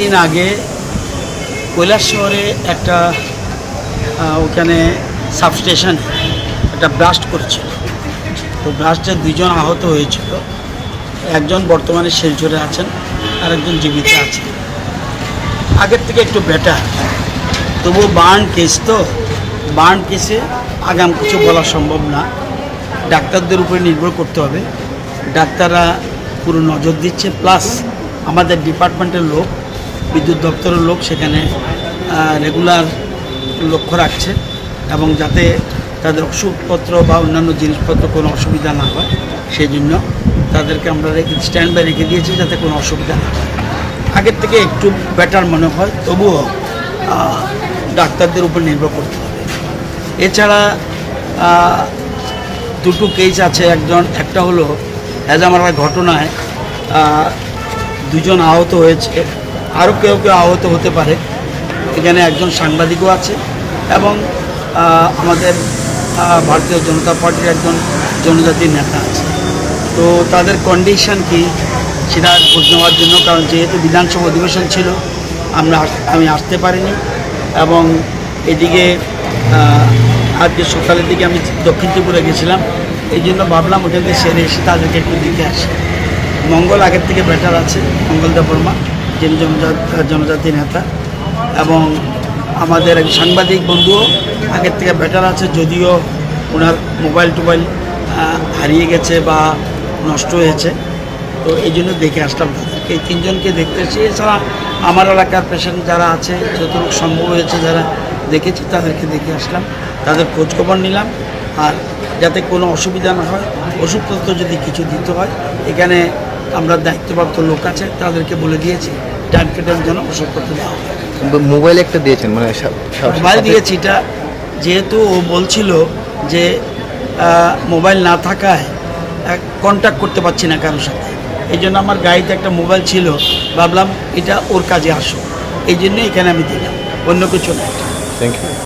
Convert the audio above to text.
দিন আগে কৈলাস শহরে একটা ওখানে সাবস্টেশন একটা ব্লাস্ট করছিল। তো ব্লাস্টে দুজন আহত হয়েছিল। একজন বর্তমানে শিলচরে আছেন আর একজন জীবিত আছেন। আগের থেকে একটু বেটার তবুও বার্ন কেস তো, বার্ন কেসে আগাম কিছু বলা সম্ভব না। ডাক্তারদের উপরে নির্ভর করতে হবে। ডাক্তাররা পুরো নজর দিচ্ছে, প্লাস আমাদের ডিপার্টমেন্টের লোক, বিদ্যুৎ দপ্তরের লোক সেখানে রেগুলার লক্ষ্য রাখছে এবং যাতে তাদের ওষুধপত্র বা অন্যান্য জিনিসপত্র কোনো অসুবিধা না হয়, সেই জন্য তাদেরকে আমরা রেখে স্ট্যান্ড বাই রেখে দিয়েছি যাতে কোনো অসুবিধা না হয়। আগের থেকে একটু বেটার মনে হয়, তবুও ডাক্তারদের উপর নির্ভর করতে হবে। এছাড়া দুটো কেস আছে একজন, একটা হলো হেজামারা ঘটনায় দুজন আহত হয়েছে। আরও কেউ কেউ আহত হতে পারে। এখানে একজন সাংবাদিকও আছে এবং আমাদের ভারতীয় জনতা পার্টির একজন জনজাতির নেতা আছে। তো তাদের কন্ডিশন কি সেটা খোঁজ নেওয়ার জন্য, কারণ যেহেতু বিধানসভা অধিবেশন ছিল, আমরা আমি আসতে পারিনি এবং এদিকে আজকে সকালের দিকে আমি দক্ষিণ ত্রিপুরা গেছিলাম, এই জন্য ভাবলাম থেকে সেরে এসে তাদেরকে একটু দেখে আসি। মঙ্গল আগের থেকে বেটার আছে মঙ্গলদা বর্মা, যিনি জনজাত নেতা, এবং আমাদের এক সাংবাদিক বন্ধুও আগের থেকে বেটার আছে, যদিও ওনার মোবাইল টোবাইল হারিয়ে গেছে বা নষ্ট হয়েছে। তো এই জন্য দেখে আসলাম তাদেরকে। এই তিনজনকে দেখতে এসেছি এছাড়া আমার এলাকার পেশেন্ট যারা আছে, যতটুকু সম্ভব হয়েছে যারা দেখেছি, তাদেরকে দেখে আসলাম। তাদের খোঁজখবর নিলাম। আর যাতে কোনো অসুবিধা না হয় ওষুধপত্র যদি কিছু দিতে হয় এখানে আমরা দায়িত্বপ্রাপ্ত লোক আছে তাদেরকে বলে দিয়েছি টাইম কেটের জন্য ওষুধপত্র দেওয়া হবে মোবাইল একটা দিয়েছেন মানে মোবাইল দিয়েছি এটা যেহেতু ও বলছিল যে মোবাইল না থাকায় কন্ট্যাক্ট করতে পারছি না কারোর সাথে। এই জন্য আমার গাড়িতে একটা মোবাইল ছিল ভাবলাম এটা ওর কাজে আসো এই জন্য এখানে আমি দিলাম অন্য কিছু না থ্যাংক ইউ